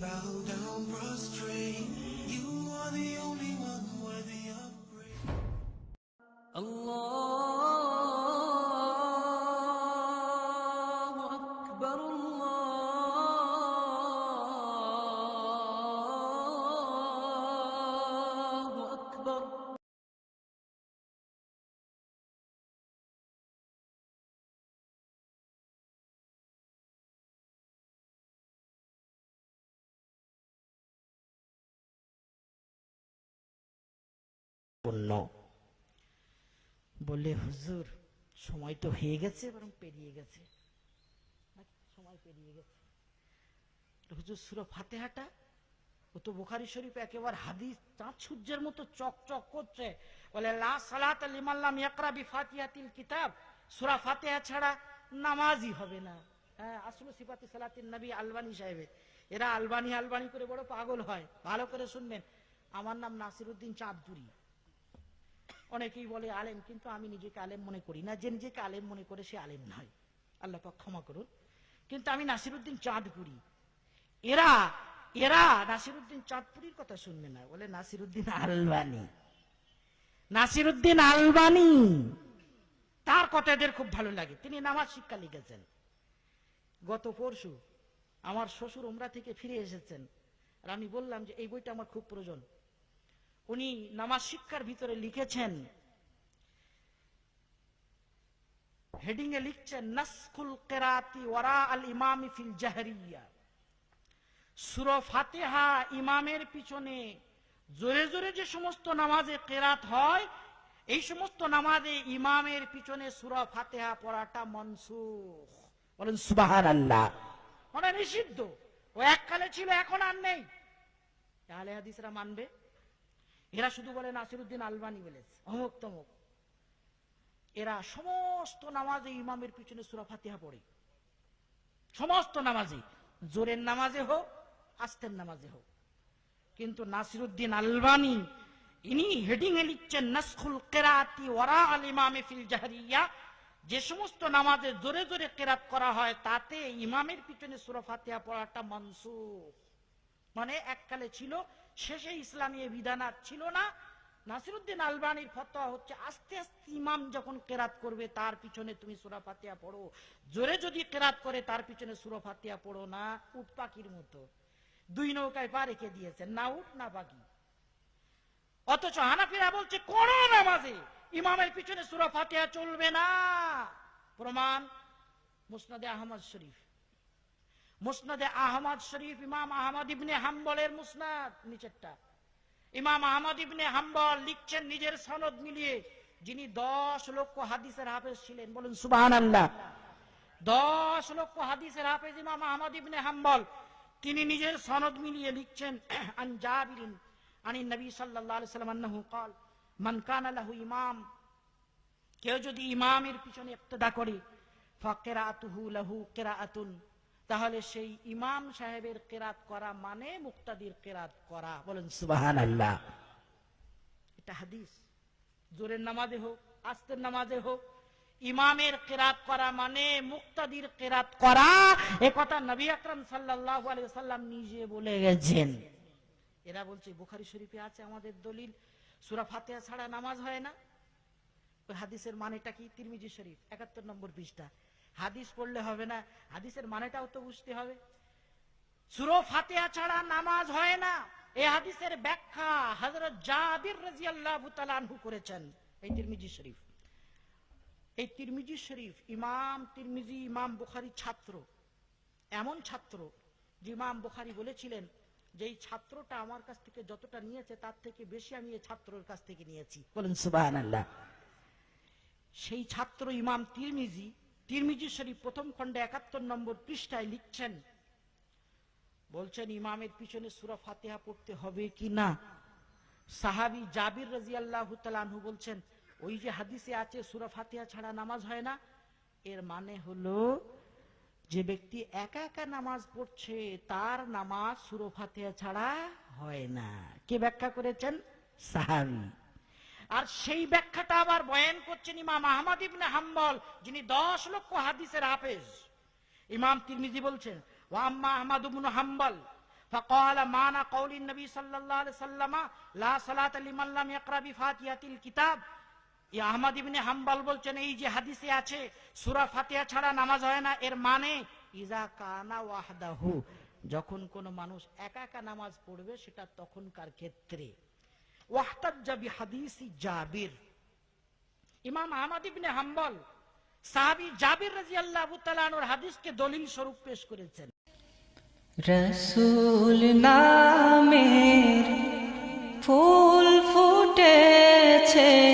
bow down prostrate. পূর্ণ বললে, হুজুর, সময় তো হয়ে গেছে, বরং পেরিয়ে গেছে। সময় পেরিয়ে গেছে। হুজুর, সুর ফাতেহাটা, ও তো বুখারি শরীফ একেবারে হাদিস চাঁদ সূর্যের মতো চক চক করছে। বলে, লা সালাত লিমাল্লাম ইয়াকরা বি ফাতিহাতিল কিতাব ছাড়া নামাজই হবে না। হ্যাঁ আসলে সিফাতি সালাতিন নবী আলবানি সাহেবের এরা আলবানি আলবানি করে বড় পাগল হয়। ভালো করে শুনবেন। আমার নাম নাসিরউদ্দিন চাঁদপুরি। অনেকেই বলে আলেম, কিন্তু আমি নিজেকে আলেম মনে করি না। যে নিজেকে আলেম মনে করে সে আলেম নয়। আল্লাহ পাক ক্ষমা করুন। কিন্তু আমি নাসিরুদ্দিন চাঁদপুরি। এরা এরা নাসিরুদ্দিন চাঁদপুরির কথা শুনবে না। বলে নাসিরুদ্দিন আলবানি। নাসিরুদ্দিন আলবানি। তার কথা এদের খুব ভালো লাগে। তিনি নামাজ শিক্ষা লিখেছেন। গত পরশু আমার শ্বশুর ওমরা থেকে ফিরে এসেছেন। আর আমি বললাম যে, এই বইটা আমার খুব প্রয়োজন। উনি নামাজ শিক্ষার ভিতরে লিখেছেন হেডিং এ লিখছেন, নাসকুল কেরাতি ওয়ারা আল ইমামি ফিল জাহরিয়া। সুর ফাতেহা ইমামের পিছনে জোরে জোরে যে সমস্ত নামাজে কেরাত হয়, এই সমস্ত নামাজে ইমামের পিছনে সুরা ফাতেহা পড়াটা মনসুখ। বলেন সুবাহান আল্লাহ মানে নিষিদ্ধ। ও এককালে ছিল, এখন আর নেই। তাহলে হাদিসরা মানবে? এরা শুধু বলে নাসিরুদ্দিন আলবানি বলেছে অমুক তমুক। এরা সমস্ত নামাজে ইমামের পিছনে সুরা ফাতিহা পড়ে। সমস্ত নামাজে, জোরের নামাজে হোক, আস্তের নামাজে হোক। কিন্তু নাসিরুদ্দিন আলবানি, ইনি হেডিং এ লিখছেন, নাসখুল কেরাতি ওরা আল ইমামে ফিল জাহারিয়া যে সমস্ত নামাজে জোরে জোরে কেরাত করা হয়, তাতে ইমামের পিছনে সুরা ফাতিহা পড়াটা মনসুখ। মানে এককালে ছিল, শেষে ইসলামী বিধান আর ছিল না। নাসিরুদ্দিন আলবানির ফতোয়া হচ্ছে, আস্তে আস্তে ইমাম যখন কেরাত করবে, তার পিছনে তুমি সুরা ফাতিয়া পড়ো। জোরে যদি কেরাত করে, তার পিছনে সুরা ফাতিয়া পড়ো না, উট পাখির মতো। দুই নৌকায় পা রেখে দিয়েছেন, না উঠ না পাখি। অথচ হানাফিরা বলছে কোন নামাজে, ইমামের পিছনে সুরা ফাতিয়া চলবে না। প্রমাণ, মুসনাদে আহমদ শরীফ। মুসনাদে আহমদ শরীফ ইমাম আহমদ ইবনে হাম্বলের মুসনাদ নিচেরটা ইমাম আহমদ ইবনে হাম্বল লিখছেন নিজের সনদ মিলিয়ে যিনি দশ লক্ষ হাদিসের হাফেজ ছিলেন বলুন সুবাহান আল্লাহ দশ লক্ষ হাদিসের হাফেজ ইমাম আহমদ ইবনে হাম্বল তিনি নিজের সনদ মিলিয়ে লিখছেন আন জাবিরিন আনি নবী সাল্লাল্লাহু আলাইহি সাল্লাম আন্নাহু قال মান কানা লাহু ইমাম কেউ যদি ইমামের পিছনে ইক্তদা করে ফাকিরাতুহু লাহু কিরাআতুন তাহলে সেই ইমাম সাহেবের কেরাত করা মানে মুক্তাদির কেরাত করা। বলেন সুবাহান আল্লাহ এটা হাদিস। জোরের নামাজে হোক, আস্তের নামাজে হোক, ইমামের কেরাত করা মানে মুক্তাদির কেরাত করা। এ কথা নবী আকরাম আলাইহি সাল্লাম নিজে বলে গেছেন। এরা বলছে, বুখারী শরীফে আছে আমাদের দলিল, সুরা ফাতিহা ছাড়া নামাজ হয় না। ওই হাদিসের মানেটা কি? তিরমিজি শরীফ, একাত্তর নম্বর পৃষ্ঠা। হাদিস পড়লে হবে না। হাদিসের মানেটাও তো বুঝতে হবে। সুরো ফাতেহা ছাড়া নামাজ হয় না। এই হাদিসের ব্যাখ্যা হযরত জাবির আনহু করেছেন এই তিরমিজি শরীফ। এই তিরমিজি শরীফ ইমাম তিরমিজি, ইমাম বুখারী ছাত্র। এমন ছাত্র যে ইমাম বুখারি বলেছিলেন যে এই ছাত্রটা আমার কাছ থেকে যতটা নিয়েছে তার থেকে বেশি আমি এই ছাত্রের কাছ থেকে নিয়েছি। বলেন সুবহানাল্লাহ। সেই ছাত্র ইমাম তিরমিজি তিরমিজি শরীফ প্রথম খণ্ডে একাত্তর নম্বর পৃষ্ঠায় লিখছেন, বলছেন, ইমামের পিছনে সুরা ফাতেহা পড়তে হবে কি না? সাহাবি জাবির রাজি আল্লাহ বলছেন, ওই যে হাদিসে আছে, সুরা ফাতেহা ছাড়া নামাজ হয় না। এর মানে হলো, যে ব্যক্তি একা একা নামাজ পড়ছে, তার নামাজ সুরা ফাতেহা ছাড়া হয় না। কে ব্যাখ্যা করেছেন? সাহাবি। আর সেই ব্যাখ্যাটা আবার বয়ান করছেন ইমাম আহমদ ইবনে হাম্বল যিনি দশ লক্ষ হাদিসের হাফেজ ইমাম তিরমিজি বলছেন ওয়াম্মা আহমদ ইবনে হাম্বল فقال معنى قول النبي صلى الله عليه وسلم لا صلاة لمن لم يقرأ بفاتحة الكتاب ই আহমদ ইবনে হাম্বল বলছেন এই যে হাদিসে আছে সূরা ফাতিহা ছাড়া নামাজ হয় না এর মানে ইজা কানা ওয়াহদাহু যখন কোন মানুষ একা একা নামাজ পড়বে সেটা তখনকার ক্ষেত্রে ইমাম জাবির হাদিসকে দলিল স্বরূপ পেশ করেছেন। রসুল নামের ফুল ফুটেছে।